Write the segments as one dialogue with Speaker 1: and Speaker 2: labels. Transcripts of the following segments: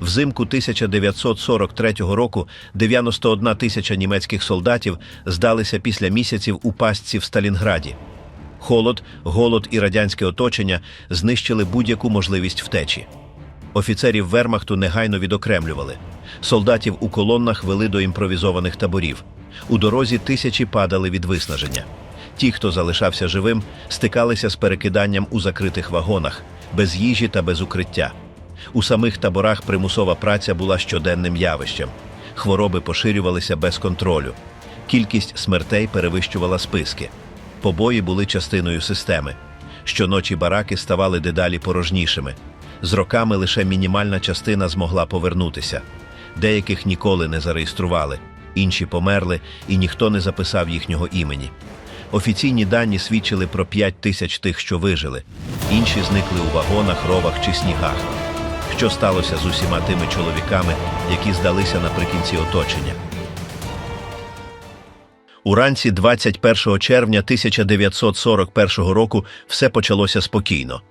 Speaker 1: Взимку 1943 року 91 тисяча німецьких солдатів здалися після місяців у пастці в Сталінграді. Холод, голод і радянське оточення знищили будь-яку можливість втечі. Офіцерів Вермахту негайно відокремлювали. Солдатів у колоннах вели до імпровізованих таборів. У дорозі тисячі падали від виснаження. Ті, хто залишався живим, стикалися з перекиданням у закритих вагонах, без їжі та без укриття. У самих таборах примусова праця була щоденним явищем. Хвороби поширювалися без контролю. Кількість смертей перевищувала списки. Побої були частиною системи. Щоночі бараки ставали дедалі порожнішими. З роками лише мінімальна частина змогла повернутися. Деяких ніколи не зареєстрували, інші померли, і ніхто не записав їхнього імені. Офіційні дані свідчили про 5 тисяч тих, що вижили. Інші зникли у вагонах, ровах чи снігах. Що сталося з усіма тими чоловіками, які здалися наприкінці оточення? Уранці 21 червня 1941 року все почалося спокійно.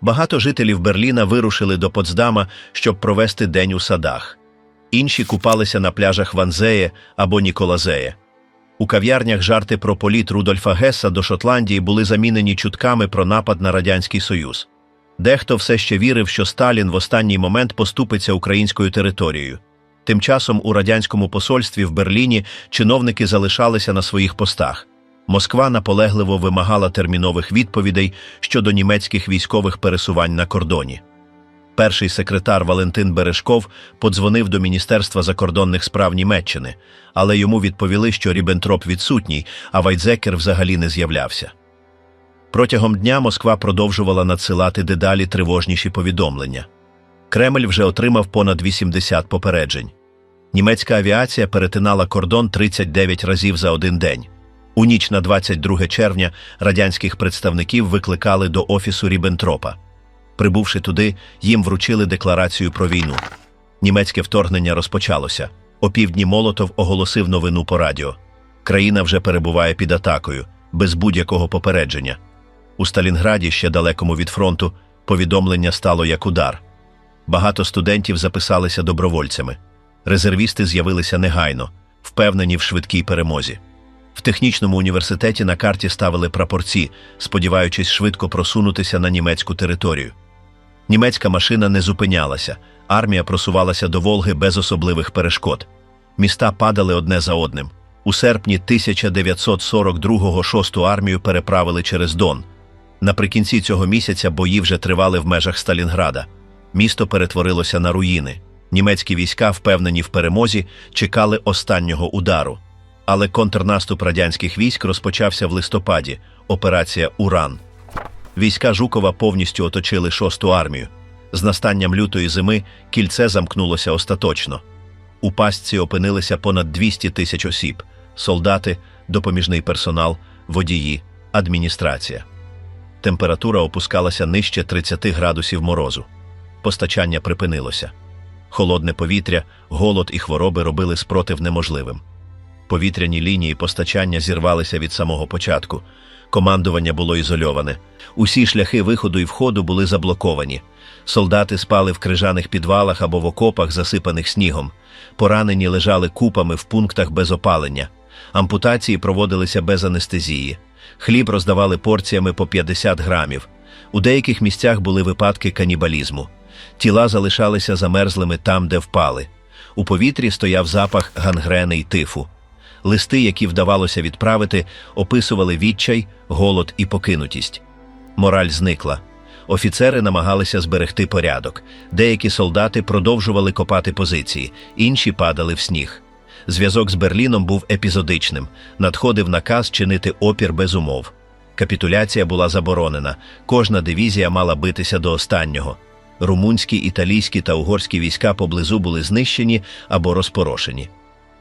Speaker 1: Багато жителів Берліна вирушили до Потсдама, щоб провести день у садах. Інші купалися на пляжах Ванзеє або Ніколазеє. У кав'ярнях жарти про політ Рудольфа Гесса до Шотландії були замінені чутками про напад на Радянський Союз. Дехто все ще вірив, що Сталін в останній момент поступиться українською територією. Тим часом у радянському посольстві в Берліні чиновники залишалися на своїх постах. Москва наполегливо вимагала термінових відповідей щодо німецьких військових пересувань на кордоні. Перший секретар Валентин Бережков подзвонив до Міністерства закордонних справ Німеччини, але йому відповіли, що Ріббентроп відсутній, а Вайдзекер взагалі не з'являвся. Протягом дня Москва продовжувала надсилати дедалі тривожніші повідомлення. Кремль вже отримав понад 80 попереджень. Німецька авіація перетинала кордон 39 разів за один день. У ніч на 22 червня радянських представників викликали до офісу Ріббентропа. Прибувши туди, їм вручили декларацію про війну. Німецьке вторгнення розпочалося. Опівдні Молотов оголосив новину по радіо. Країна вже перебуває під атакою, без будь-якого попередження. У Сталінграді, ще далекому від фронту, повідомлення стало як удар. Багато студентів записалися добровольцями. Резервісти з'явилися негайно, впевнені в швидкій перемозі. В технічному університеті на карті ставили прапорці, сподіваючись швидко просунутися на німецьку територію. Німецька машина не зупинялася, армія просувалася до Волги без особливих перешкод. Міста падали одне за одним. У серпні 1942-го шосту армію переправили через Дон. Наприкінці цього місяця бої вже тривали в межах Сталінграда. Місто перетворилося на руїни. Німецькі війська, впевнені в перемозі, чекали останнього удару. Але контрнаступ радянських військ розпочався в листопаді операція Уран. Війська Жукова повністю оточили шосту армію. З настанням лютої зими кільце замкнулося остаточно. У пастці опинилися понад 200 тисяч осіб: солдати, допоміжний персонал, водії, адміністрація. Температура опускалася нижче 30 градусів морозу. Постачання припинилося. Холодне повітря, голод і хвороби робили спротив неможливим. Повітряні лінії постачання зірвалися від самого початку. Командування було ізольоване. Усі шляхи виходу і входу були заблоковані. Солдати спали в крижаних підвалах або в окопах, засипаних снігом. Поранені лежали купами в пунктах без опалення. Ампутації проводилися без анестезії. Хліб роздавали порціями по 50 грамів. У деяких місцях були випадки канібалізму. Тіла залишалися замерзлими там, де впали. У повітрі стояв запах гангрени й тифу. Листи, які вдавалося відправити, описували відчай, голод і покинутість. Мораль зникла. Офіцери намагалися зберегти порядок. Деякі солдати продовжували копати позиції, інші падали в сніг. Зв'язок з Берліном був епізодичним. Надходив наказ чинити опір без умов. Капітуляція була заборонена. Кожна дивізія мала битися до останнього. Румунські, італійські та угорські війська поблизу були знищені або розпорошені.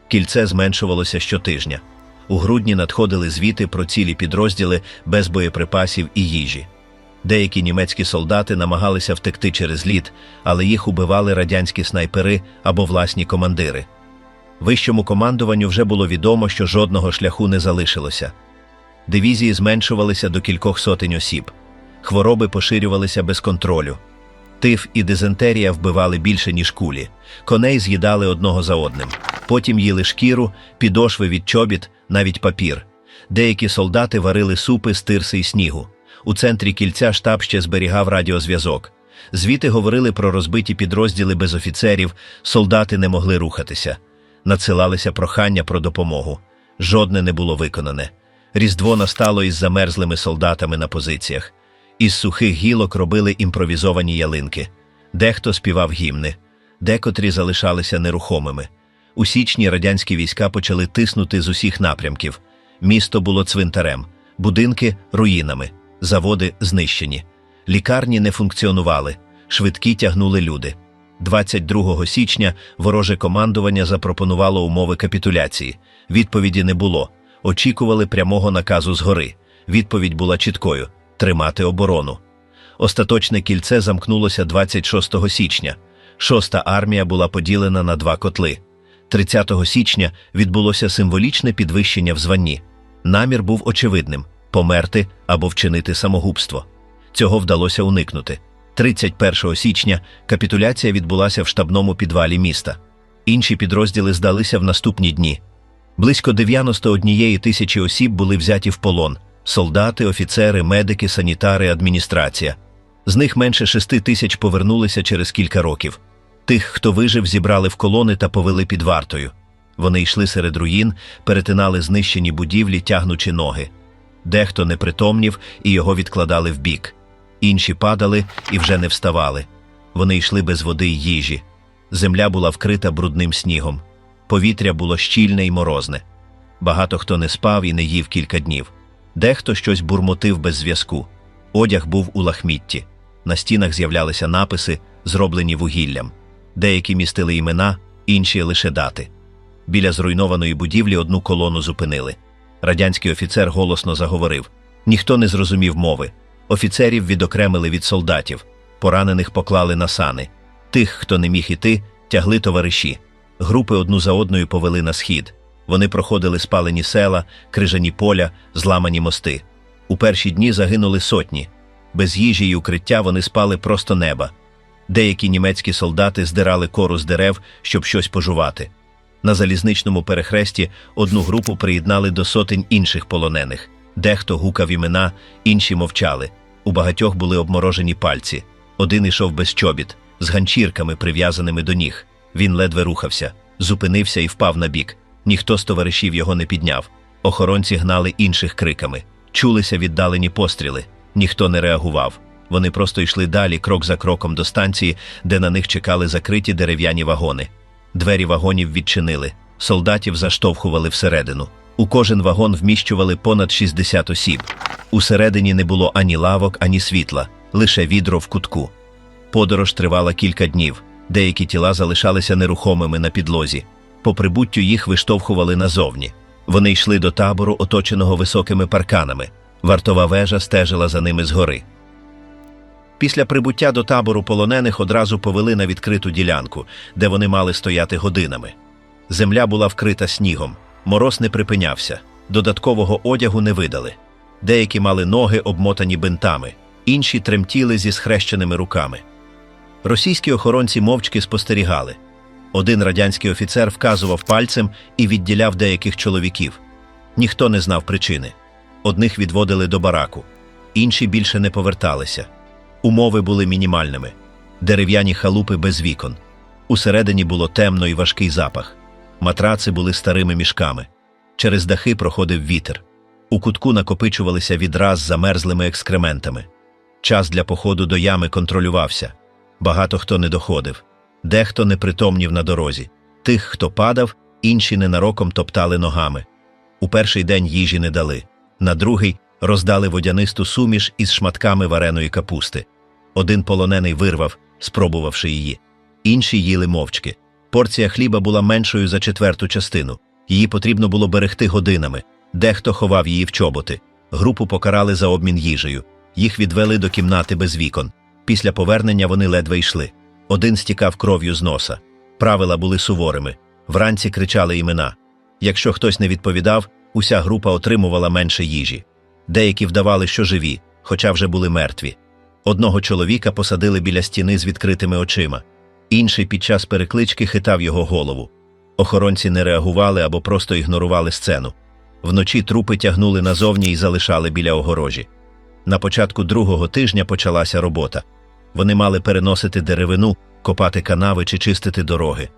Speaker 1: Кільце зменшувалося щотижня. У грудні надходили звіти про цілі підрозділи без боєприпасів і їжі. Деякі німецькі солдати намагалися втекти через лід, але їх убивали радянські снайпери або власні командири. Вищому командуванню вже було відомо, що жодного шляху не залишилося. Дивізії зменшувалися до кількох сотень осіб. Хвороби поширювалися без контролю. Тиф і дизентерія вбивали більше, ніж кулі. Коней з'їдали одного за одним. Потім їли шкіру, підошви від чобіт, навіть папір. Деякі солдати варили супи з тирси і снігу. У центрі кільця штаб ще зберігав радіозв'язок. Звіти говорили про розбиті підрозділи без офіцерів, солдати не могли рухатися. Надсилалися прохання про допомогу. Жодне не було виконане. Різдво настало із замерзлими солдатами на позиціях. Із сухих гілок робили імпровізовані ялинки. Дехто співав гімни, декотрі залишалися нерухомими. У січні радянські війська почали тиснути з усіх напрямків. Місто було цвинтарем, будинки руїнами, заводи знищені. Лікарні не функціонували, швидкі тягнули люди. 22 січня вороже командування запропонувало умови капітуляції. Відповіді не було. Очікували прямого наказу згори. Відповідь була чіткою тримати оборону. Остаточне кільце замкнулося 26 січня. Шоста армія була поділена на два котли. 30 січня відбулося символічне підвищення в званні. Намір був очевидним померти або вчинити самогубство. Цього вдалося уникнути. 31 січня капітуляція відбулася в штабному підвалі міста. Інші підрозділи здалися в наступні дні. Близько 91 тисячі осіб були взяті в полон: солдати, офіцери, медики, санітари, адміністрація. З них менше 6 тисяч повернулися через кілька років. Тих, хто вижив, зібрали в колони та повели під вартою. Вони йшли серед руїн, перетинали знищені будівлі, тягнучи ноги. Дехто не притомнів і його відкладали вбік. Інші падали і вже не вставали. Вони йшли без води й їжі. Земля була вкрита брудним снігом. Повітря було щільне й морозне. Багато хто не спав і не їв кілька днів. Дехто щось бурмотив без зв'язку. Одяг був у лахмітті. На стінах з'являлися написи, зроблені вугіллям. Деякі містили імена, інші лише дати. Біля зруйнованої будівлі одну колону зупинили. Радянський офіцер голосно заговорив. Ніхто не зрозумів мови. Офіцерів відокремили від солдатів, поранених поклали на сани. Тих, хто не міг іти, тягли товариші. Групи одну за одною повели на схід. Вони проходили спалені села, крижані поля, зламані мости. У перші дні загинули сотні. Без їжі й укриття вони спали просто неба. Деякі німецькі солдати здирали кору з дерев, щоб щось пожувати. На залізничному перехресті одну групу приєднали до сотень інших полонених. Дехто гукав імена, інші мовчали. У багатьох були обморожені пальці. Один ішов без чобіт, з ганчірками, прив'язаними до ніг. Він ледве рухався, зупинився і впав на бік. Ніхто з товаришів його не підняв. Охоронці гнали інших криками. Чулися віддалені постріли. Ніхто не реагував. Вони просто йшли далі, крок за кроком до станції, де на них чекали закриті дерев'яні вагони. Двері вагонів відчинили, солдатів заштовхували всередину. У кожен вагон вміщували понад 60 осіб. Усередині не було ані лавок, ані світла, лише відро в кутку. Подорож тривала кілька днів, деякі тіла залишалися нерухомими на підлозі. По прибуттю їх виштовхували назовні. Вони йшли до табору, оточеного високими парканами. Вартова вежа стежила за ними згори. Після прибуття до табору полонених одразу повели на відкриту ділянку, де вони мали стояти годинами. Земля була вкрита снігом, мороз не припинявся, додаткового одягу не видали. Деякі мали ноги, обмотані бинтами, інші тремтіли зі схрещеними руками. Російські охоронці мовчки спостерігали. Один радянський офіцер вказував пальцем і відділяв деяких чоловіків. Ніхто не знав причини. Одних відводили до бараку, інші більше не поверталися. Умови були мінімальними: дерев'яні халупи без вікон. Усередині було темно і важкий запах. Матраци були старими мішками. Через дахи проходив вітер. У кутку накопичувалися відра з замерзлими екскрементами. Час для походу до ями контролювався. Багато хто не доходив. Дехто не притомнів на дорозі. Тих, хто падав, інші ненароком топтали ногами. У перший день їжі не дали. На другий роздали водянисту суміш із шматками вареної капусти. Один полонений вирвав, спробувавши її. Інші їли мовчки. Порція хліба була меншою за четверту частину. Її потрібно було берегти годинами. Дехто ховав її в чоботи. Групу покарали за обмін їжею. Їх відвели до кімнати без вікон. Після повернення вони ледве йшли. Один стікав кров'ю з носа. Правила були суворими. Вранці кричали імена. Якщо хтось не відповідав, уся група отримувала менше їжі. Деякі вдавали, що живі, хоча вже були мертві. Одного чоловіка посадили біля стіни з відкритими очима, інший під час переклички хитав його голову. Охоронці не реагували або просто ігнорували сцену. Вночі трупи тягнули назовні і залишали біля огорожі. На початку другого тижня почалася робота. Вони мали переносити деревину, копати канави чи чистити дороги.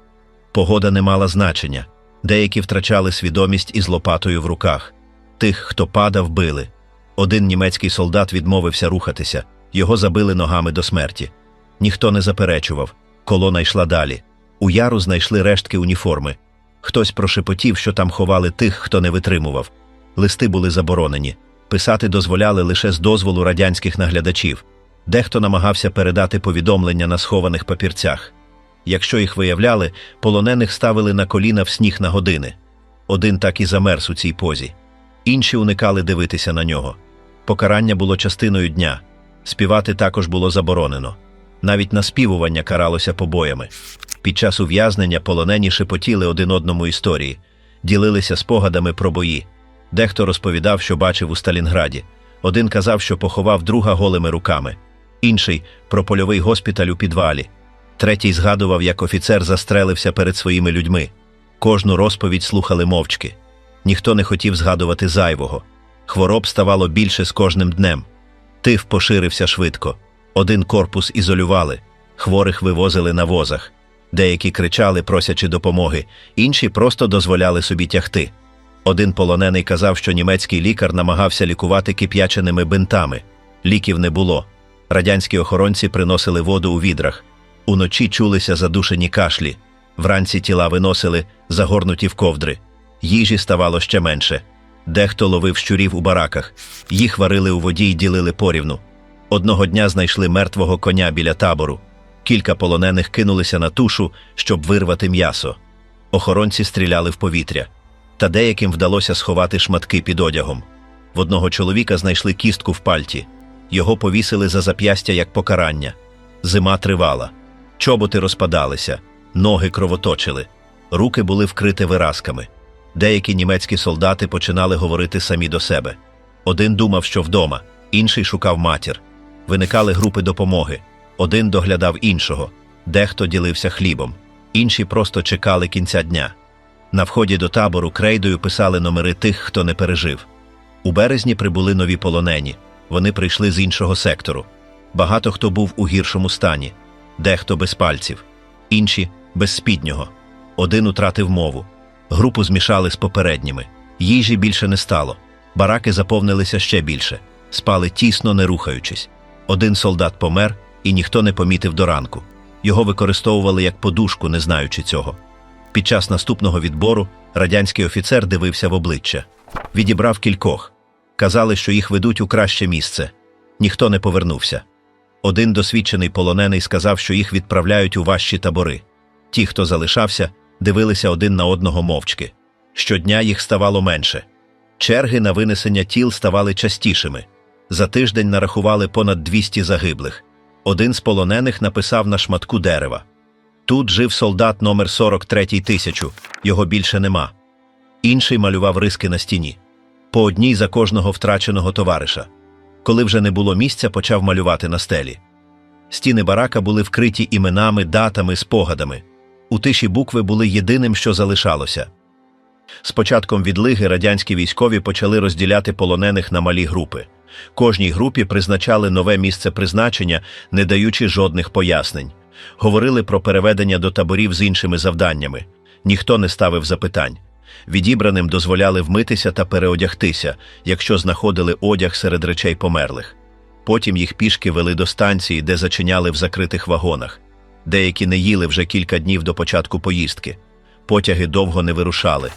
Speaker 1: Погода не мала значення. Деякі втрачали свідомість із лопатою в руках. Тих, хто падав, били. Один німецький солдат відмовився рухатися, його забили ногами до смерті. Ніхто не заперечував. Колона йшла далі. У яру знайшли рештки уніформи. Хтось прошепотів, що там ховали тих, хто не витримував. Листи були заборонені. Писати дозволяли лише з дозволу радянських наглядачів. Дехто намагався передати повідомлення на схованих папірцях. Якщо їх виявляли, полонених ставили на коліна в сніг на години. Один так і замерз у цій позі. Інші уникали дивитися на нього. Покарання було частиною дня. Співати також було заборонено. Навіть наспівування каралося побоями. Під час ув'язнення полонені шепотіли один одному історії, ділилися спогадами про бої. Дехто розповідав, що бачив у Сталінграді. Один казав, що поховав друга голими руками, інший про польовий госпіталь у підвалі. Третій згадував, як офіцер застрелився перед своїми людьми. Кожну розповідь слухали мовчки. Ніхто не хотів згадувати зайвого. Хвороб ставало більше з кожним днем. Тиф поширився швидко. Один корпус ізолювали, хворих вивозили на возах. Деякі кричали, просячи допомоги, інші просто дозволяли собі тягти. Один полонений казав, що німецький лікар намагався лікувати кип'яченими бинтами. Ліків не було. Радянські охоронці приносили воду у відрах. Уночі чулися задушені кашлі. Вранці тіла виносили, загорнуті в ковдри. Їжі ставало ще менше. Дехто ловив щурів у бараках, їх варили у воді й ділили порівну. Одного дня знайшли мертвого коня біля табору. Кілька полонених кинулися на тушу, щоб вирвати м'ясо. Охоронці стріляли в повітря, та деяким вдалося сховати шматки під одягом. В одного чоловіка знайшли кістку в пальті. Його повісили за зап'ястя як покарання. Зима тривала. Чоботи розпадалися, ноги кровоточили, руки були вкриті виразками. Деякі німецькі солдати починали говорити самі до себе. Один думав, що вдома, інший шукав матір. Виникали групи допомоги. Один доглядав іншого, дехто ділився хлібом, інші просто чекали кінця дня. На вході до табору крейдою писали номери тих, хто не пережив. У березні прибули нові полонені. Вони прийшли з іншого сектору. Багато хто був у гіршому стані, дехто без пальців, інші без спіднього. Один утратив мову. Групу змішали з попередніми. Їжі більше не стало. Бараки заповнилися ще більше, спали тісно, не рухаючись. Один солдат помер, і ніхто не помітив до ранку. Його використовували як подушку, не знаючи цього. Під час наступного відбору радянський офіцер дивився в обличчя. Відібрав кількох. Казали, що їх ведуть у краще місце. Ніхто не повернувся. Один досвідчений полонений сказав, що їх відправляють у важчі табори. Ті, хто залишався, дивилися один на одного мовчки. Щодня їх ставало менше. Черги на винесення тіл ставали частішими. За тиждень нарахували понад 200 загиблих. Один з полонених написав на шматку дерева. Тут жив солдат номер 43 тисячу, його більше нема. Інший малював риски на стіні. По одній за кожного втраченого товариша. Коли вже не було місця, почав малювати на стелі. Стіни барака були вкриті іменами, датами, спогадами. У тиші букви були єдиним, що залишалося. З початком відлиги радянські військові почали розділяти полонених на малі групи. Кожній групі призначали нове місце призначення, не даючи жодних пояснень. Говорили про переведення до таборів з іншими завданнями. Ніхто не ставив запитань. Відібраним дозволяли вмитися та переодягтися, якщо знаходили одяг серед речей померлих. Потім їх пішки вели до станції, де зачиняли в закритих вагонах. Деякі не їли вже кілька днів до початку поїздки. Потяги довго не вирушали.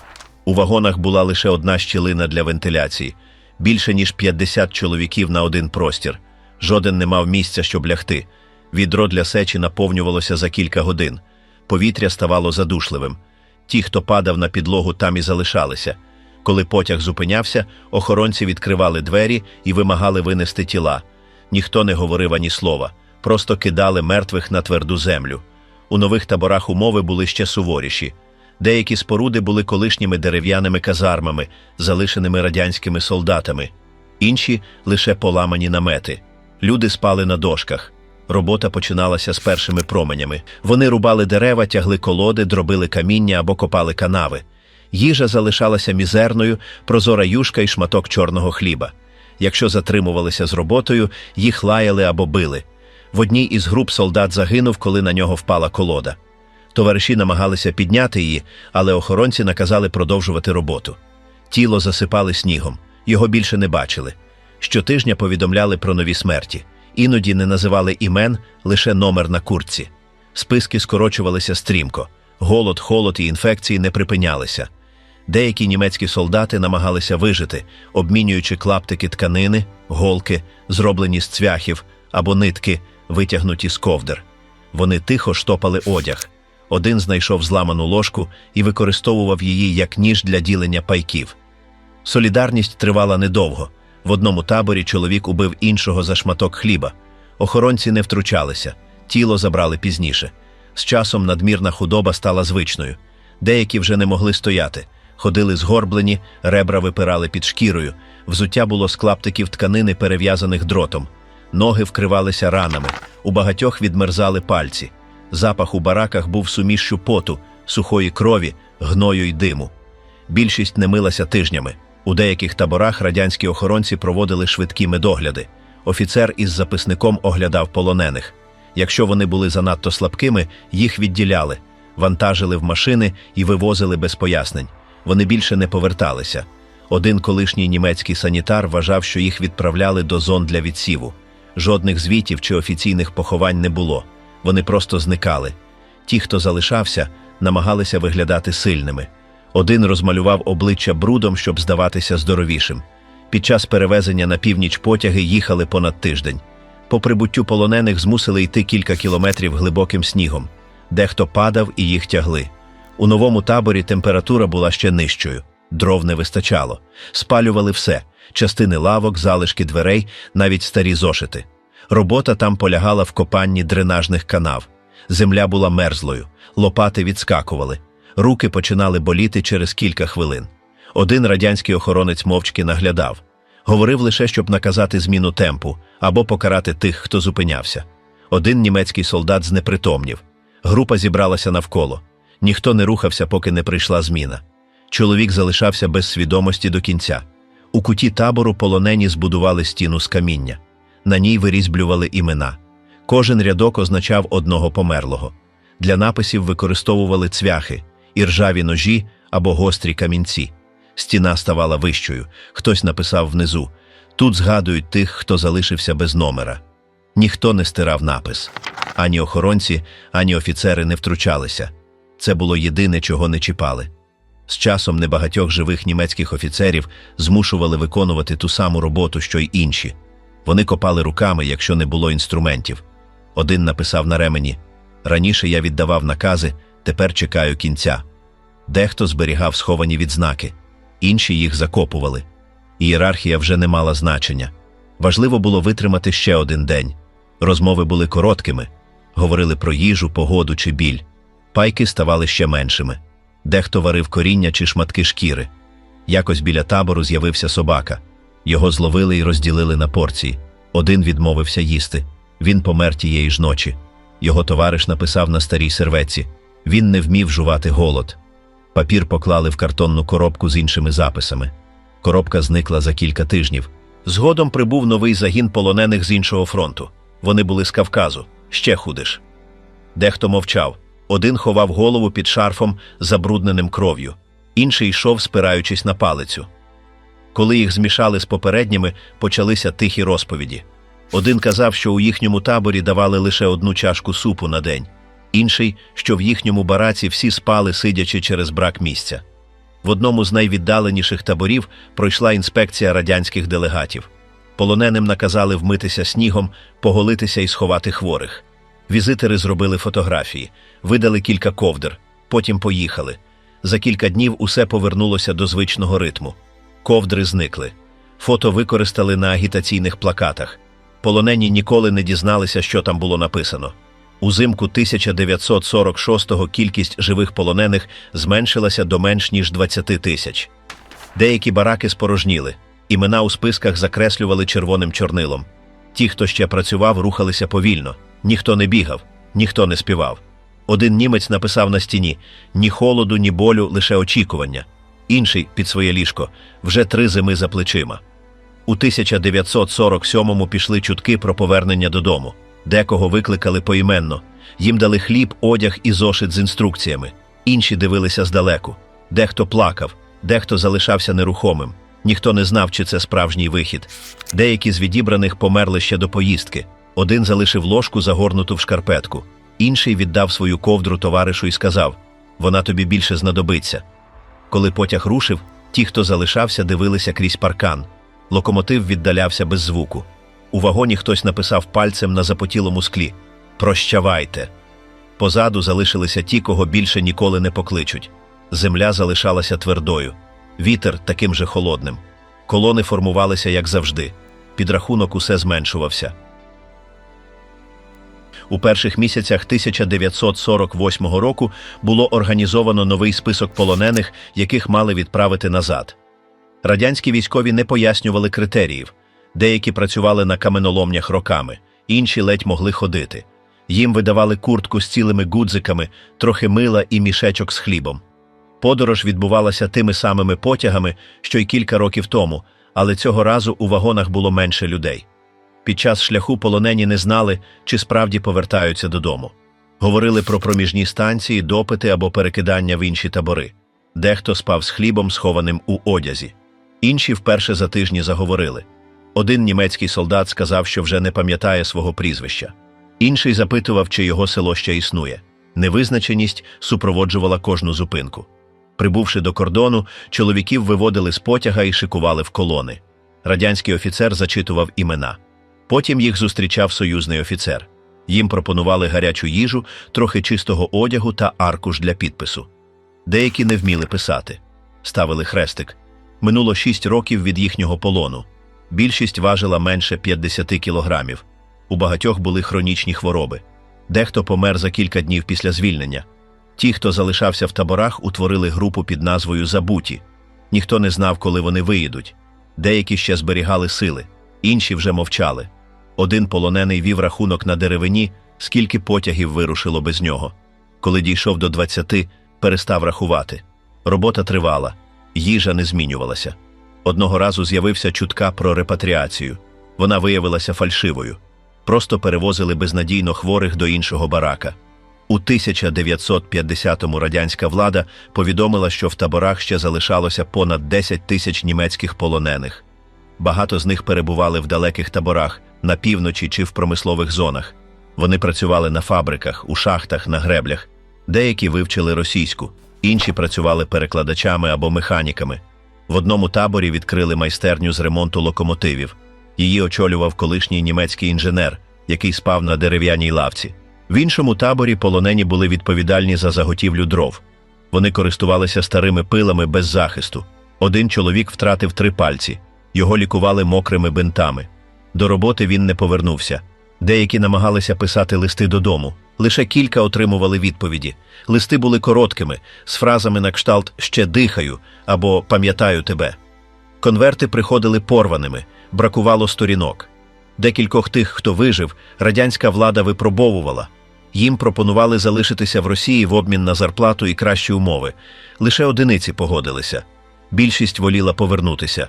Speaker 1: У вагонах була лише одна щілина для вентиляції, більше ніж 50 чоловіків на один простір. Жоден не мав місця, щоб лягти. Відро для сечі наповнювалося за кілька годин. Повітря ставало задушливим. Ті, хто падав на підлогу, там і залишалися. Коли потяг зупинявся, охоронці відкривали двері і вимагали винести тіла. Ніхто не говорив ані слова, просто кидали мертвих на тверду землю. У нових таборах умови були ще суворіші. Деякі споруди були колишніми дерев'яними казармами, залишеними радянськими солдатами, інші лише поламані намети. Люди спали на дошках. Робота починалася з першими променями. Вони рубали дерева, тягли колоди, дробили каміння або копали канави. Їжа залишалася мізерною, прозора юшка і шматок чорного хліба. Якщо затримувалися з роботою, їх лаяли або били. В одній із груп солдат загинув, коли на нього впала колода. Товариші намагалися підняти її, але охоронці наказали продовжувати роботу. Тіло засипали снігом, його більше не бачили. Щотижня повідомляли про нові смерті. Іноді не називали імен, лише номер на куртці. Списки скорочувалися стрімко. Голод, холод і інфекції не припинялися. Деякі німецькі солдати намагалися вижити, обмінюючи клаптики тканини, голки, зроблені з цвяхів або нитки, витягнуті з ковдр. Вони тихо штопали одяг. Один знайшов зламану ложку і використовував її як ніж для ділення пайків. Солідарність тривала недовго. В одному таборі чоловік убив іншого за шматок хліба. Охоронці не втручалися, тіло забрали пізніше. З часом надмірна худоба стала звичною. Деякі вже не могли стояти, ходили згорблені, ребра випирали під шкірою, взуття було з клаптиків тканини, перев'язаних дротом, ноги вкривалися ранами, у багатьох відмерзали пальці. Запах у бараках був сумішчю поту, сухої крові, гною й диму. Більшість не милася тижнями. У деяких таборах радянські охоронці проводили швидкі медогляди. Офіцер із записником оглядав полонених. Якщо вони були занадто слабкими, їх відділяли, вантажили в машини і вивозили без пояснень. Вони більше не поверталися. Один колишній німецький санітар вважав, що їх відправляли до зон для відсіву. Жодних звітів чи офіційних поховань не було. Вони просто зникали. Ті, хто залишався, намагалися виглядати сильними. Один розмалював обличчя брудом, щоб здаватися здоровішим. Під час перевезення на північ потяги їхали понад тиждень. По прибуттю полонених змусили йти кілька кілометрів глибоким снігом. Дехто падав і їх тягли. У новому таборі температура була ще нижчою, дров не вистачало. Спалювали все частини лавок, залишки дверей, навіть старі зошити. Робота там полягала в копанні дренажних канав. Земля була мерзлою, лопати відскакували. Руки починали боліти через кілька хвилин. Один радянський охоронець мовчки наглядав. Говорив лише, щоб наказати зміну темпу або покарати тих, хто зупинявся. Один німецький солдат знепритомнів. Група зібралася навколо. Ніхто не рухався, поки не прийшла зміна. Чоловік залишався без свідомості до кінця. У куті табору полонені збудували стіну з каміння. На ній вирізблювали імена. Кожен рядок означав одного померлого. Для написів використовували цвяхи, іржаві ножі або гострі камінці. Стіна ставала вищою. Хтось написав внизу: тут згадують тих, хто залишився без номера. Ніхто не стирав напис. Ані охоронці, ані офіцери не втручалися. Це було єдине, чого не чіпали. З часом небагатьох живих німецьких офіцерів змушували виконувати ту саму роботу, що й інші. Вони копали руками, якщо не було інструментів. Один написав на ремені: раніше я віддавав накази, тепер чекаю кінця. Дехто зберігав сховані відзнаки, інші їх закопували. Ієрархія вже не мала значення. Важливо було витримати ще один день. Розмови були короткими, говорили про їжу, погоду чи біль. Пайки ставали ще меншими. Дехто варив коріння чи шматки шкіри. Якось біля табору з'явився собака. Його зловили і розділили на порції. Один відмовився їсти. Він помер тієї ж ночі. Його товариш написав на старій серветці. Він не вмів жувати голод. Папір поклали в картонну коробку з іншими записами. Коробка зникла за кілька тижнів. Згодом прибув новий загін полонених з іншого фронту. Вони були з Кавказу, ще худиш. Дехто мовчав. Один ховав голову під шарфом, забрудненим кров'ю, інший йшов, спираючись на палицю. Коли їх змішали з попередніми, почалися тихі розповіді. Один казав, що у їхньому таборі давали лише одну чашку супу на день, інший, що в їхньому бараці всі спали, сидячи через брак місця. В одному з найвіддаленіших таборів пройшла інспекція радянських делегатів. Полоненим наказали вмитися снігом, поголитися і сховати хворих. Візитери зробили фотографії, видали кілька ковдр, потім поїхали. За кілька днів усе повернулося до звичного ритму. Ковдри зникли. Фото використали на агітаційних плакатах. Полонені ніколи не дізналися, що там було написано. Узимку 1946-го кількість живих полонених зменшилася до менш ніж 20 тисяч. Деякі бараки спорожніли, імена у списках закреслювали червоним чорнилом. Ті, хто ще працював, рухалися повільно. Ніхто не бігав, ніхто не співав. Один німець написав на стіні ні холоду, ні болю, лише очікування. Інший під своє ліжко вже три зими за плечима. У 1947-му пішли чутки про повернення додому. Декого викликали поіменно. Їм дали хліб, одяг і зошит з інструкціями. Інші дивилися здалеку. Дехто плакав, дехто залишався нерухомим. Ніхто не знав, чи це справжній вихід. Деякі з відібраних померли ще до поїздки. Один залишив ложку, загорнуту в шкарпетку, інший віддав свою ковдру товаришу і сказав: вона тобі більше знадобиться. Коли потяг рушив, ті, хто залишався, дивилися крізь паркан. Локомотив віддалявся без звуку. У вагоні хтось написав пальцем на запотілому склі Прощавайте. Позаду залишилися ті, кого більше ніколи не покличуть. Земля залишалася твердою, вітер таким же холодним. Колони формувалися, як завжди. Підрахунок усе зменшувався. У перших місяцях 1948 року було організовано новий список полонених, яких мали відправити назад. Радянські військові не пояснювали критеріїв. Деякі працювали на каменоломнях роками, інші ледь могли ходити. Їм видавали куртку з цілими гудзиками, трохи мила і мішечок з хлібом. Подорож відбувалася тими самими потягами, що й кілька років тому, але цього разу у вагонах було менше людей. Під час шляху полонені не знали, чи справді повертаються додому. Говорили про проміжні станції, допити або перекидання в інші табори. Дехто спав з хлібом, схованим у одязі. Інші вперше за тижні заговорили. Один німецький солдат сказав, що вже не пам'ятає свого прізвища. Інший запитував, чи його село ще існує. Невизначеність супроводжувала кожну зупинку. Прибувши до кордону, чоловіків виводили з потяга і шикували в колони. Радянський офіцер зачитував імена. Потім їх зустрічав союзний офіцер. Їм пропонували гарячу їжу, трохи чистого одягу та аркуш для підпису. Деякі не вміли писати. Ставили хрестик. Минуло шість років від їхнього полону. Більшість важила менше 50 кілограмів. У багатьох були хронічні хвороби. Дехто помер за кілька днів після звільнення. Ті, хто залишався в таборах, утворили групу під назвою Забуті. Ніхто не знав, коли вони виїдуть. Деякі ще зберігали сили, інші вже мовчали. Один полонений вів рахунок на деревині, скільки потягів вирушило без нього. Коли дійшов до 20, перестав рахувати. Робота тривала, їжа не змінювалася. Одного разу з'явився чутка про репатріацію. Вона виявилася фальшивою. Просто перевозили безнадійно хворих до іншого барака. У 1950-му радянська влада повідомила, що в таборах ще залишалося понад 10 тисяч німецьких полонених. Багато з них перебували в далеких таборах, на півночі чи в промислових зонах. Вони працювали на фабриках, у шахтах, на греблях. Деякі вивчили російську, інші працювали перекладачами або механіками. В одному таборі відкрили майстерню з ремонту локомотивів. Її очолював колишній німецький інженер, який спав на дерев'яній лавці. В іншому таборі полонені були відповідальні за заготівлю дров. Вони користувалися старими пилами без захисту. Один чоловік втратив три пальці, його лікували мокрими бинтами. До роботи він не повернувся. Деякі намагалися писати листи додому. Лише кілька отримували відповіді. Листи були короткими, з фразами на кшталт ще дихаю або пам'ятаю тебе. Конверти приходили порваними, бракувало сторінок. Декількох тих, хто вижив, радянська влада випробовувала. Їм пропонували залишитися в Росії в обмін на зарплату і кращі умови. Лише одиниці погодилися. Більшість воліла повернутися.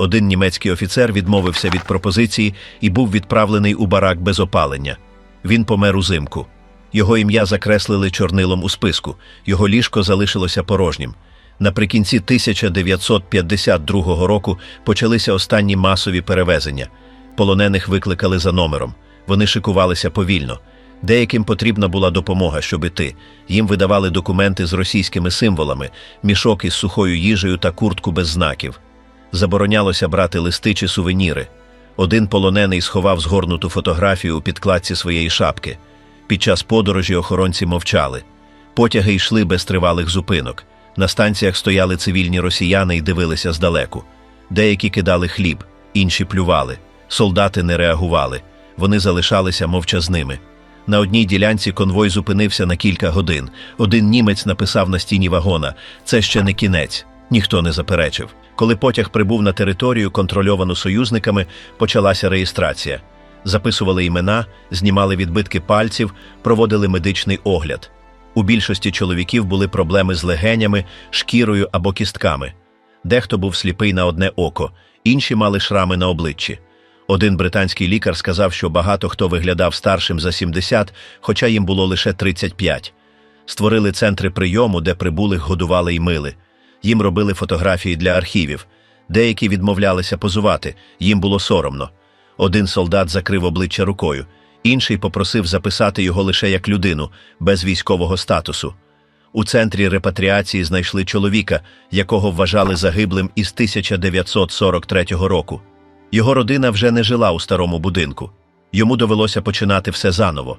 Speaker 1: Один німецький офіцер відмовився від пропозиції і був відправлений у барак без опалення. Він помер узимку. Його ім'я закреслили чорнилом у списку, його ліжко залишилося порожнім. Наприкінці 1952 року почалися останні масові перевезення. Полонених викликали за номером. Вони шикувалися повільно. Деяким потрібна була допомога, щоб іти. Їм видавали документи з російськими символами, мішок із сухою їжею та куртку без знаків. Заборонялося брати листи чи сувеніри. Один полонений сховав згорнуту фотографію у підкладці своєї шапки. Під час подорожі охоронці мовчали. Потяги йшли без тривалих зупинок. На станціях стояли цивільні росіяни і дивилися здалеку. Деякі кидали хліб, інші плювали. Солдати не реагували. Вони залишалися мовчазними. На одній ділянці конвой зупинився на кілька годин. Один німець написав на стіні вагона: це ще не кінець. Ніхто не заперечив. Коли потяг прибув на територію, контрольовану союзниками, почалася реєстрація. записували імена, знімали відбитки пальців, проводили медичний огляд. У більшості чоловіків були проблеми з легенями, шкірою або кістками. Дехто був сліпий на одне око, інші мали шрами на обличчі. Один британський лікар сказав, що багато хто виглядав старшим за 70, хоча їм було лише 35. Створили центри прийому, де прибулих годували і мили. Їм робили фотографії для архівів. Деякі відмовлялися позувати, їм було соромно. Один солдат закрив обличчя рукою, інший попросив записати його лише як людину, без військового статусу. У центрі репатріації знайшли чоловіка, якого вважали загиблим із 1943 року. Його родина вже не жила у старому будинку. Йому довелося починати все заново.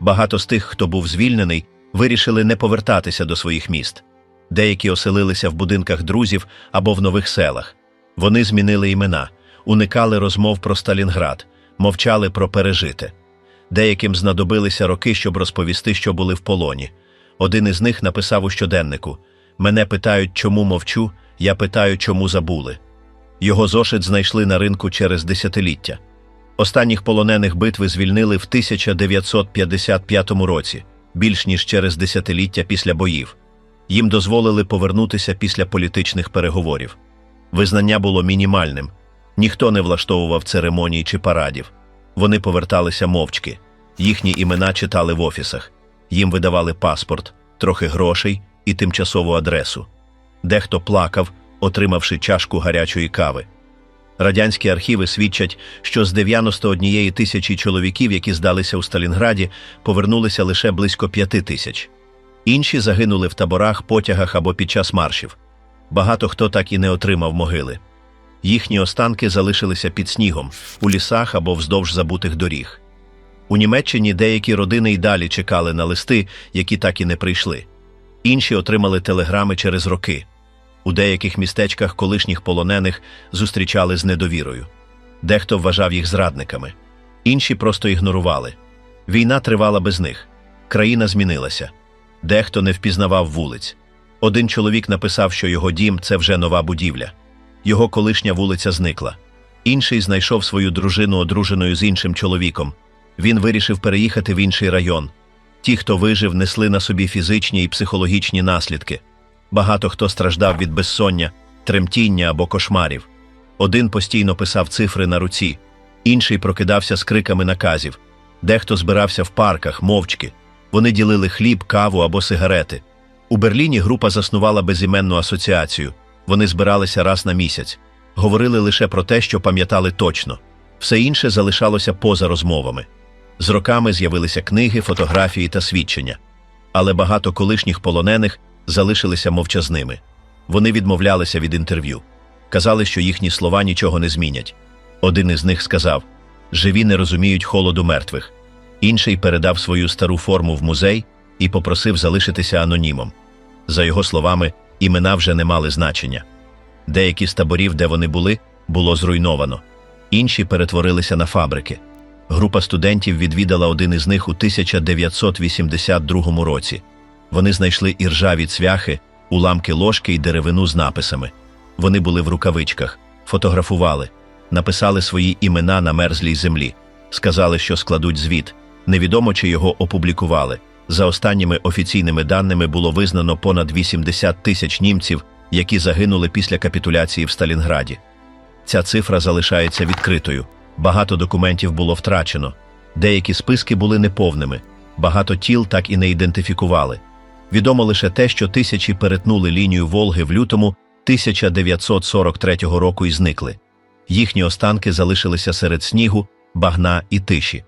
Speaker 1: Багато з тих, хто був звільнений, вирішили не повертатися до своїх міст. Деякі оселилися в будинках друзів або в нових селах. Вони змінили імена, уникали розмов про Сталінград, мовчали про пережите. Деяким знадобилися роки, щоб розповісти, що були в полоні. Один із них написав у щоденнику: Мене питають, чому мовчу, я питаю, чому забули. Його зошит знайшли на ринку через десятиліття. Останніх полонених битви звільнили в 1955 році, більш ніж через десятиліття після боїв. Їм дозволили повернутися після політичних переговорів. Визнання було мінімальним. Ніхто не влаштовував церемоній чи парадів. Вони поверталися мовчки. Їхні імена читали в офісах. Їм видавали паспорт, трохи грошей і тимчасову адресу. Дехто плакав, отримавши чашку гарячої кави. Радянські архіви свідчать, що з 91 тисячі чоловіків, які здалися у Сталінграді, повернулися лише близько п'яти тисяч. Інші загинули в таборах, потягах або під час маршів. Багато хто так і не отримав могили. Їхні останки залишилися під снігом, у лісах або вздовж забутих доріг. У Німеччині деякі родини й далі чекали на листи, які так і не прийшли. Інші отримали телеграми через роки. У деяких містечках колишніх полонених зустрічали з недовірою. Дехто вважав їх зрадниками, інші просто ігнорували. Війна тривала без них, країна змінилася. Дехто не впізнавав вулиць. Один чоловік написав, що його дім це вже нова будівля. Його колишня вулиця зникла. Інший знайшов свою дружину одруженою з іншим чоловіком. Він вирішив переїхати в інший район. Ті, хто вижив, несли на собі фізичні і психологічні наслідки. Багато хто страждав від безсоння, тремтіння або кошмарів. Один постійно писав цифри на руці, інший прокидався з криками наказів. Дехто збирався в парках, мовчки. Вони ділили хліб, каву або сигарети. У Берліні група заснувала безіменну асоціацію. Вони збиралися раз на місяць, говорили лише про те, що пам'ятали точно. Все інше залишалося поза розмовами. З роками з'явилися книги, фотографії та свідчення. Але багато колишніх полонених залишилися мовчазними. Вони відмовлялися від інтерв'ю. Казали, що їхні слова нічого не змінять. Один із них сказав: живі не розуміють холоду мертвих. Інший передав свою стару форму в музей і попросив залишитися анонімом. За його словами, імена вже не мали значення. Деякі з таборів, де вони були, було зруйновано, інші перетворилися на фабрики. Група студентів відвідала один із них у 1982 році. Вони знайшли іржаві цвяхи, уламки ложки і деревину з написами. Вони були в рукавичках, фотографували, написали свої імена на мерзлій землі, сказали, що складуть звіт. Невідомо, чи його опублікували. За останніми офіційними даними було визнано понад 80 тисяч німців, які загинули після капітуляції в Сталінграді. Ця цифра залишається відкритою. Багато документів було втрачено. Деякі списки були неповними, багато тіл так і не ідентифікували. Відомо лише те, що тисячі перетнули лінію Волги в лютому 1943 року і зникли. Їхні останки залишилися серед снігу, багна і тиші.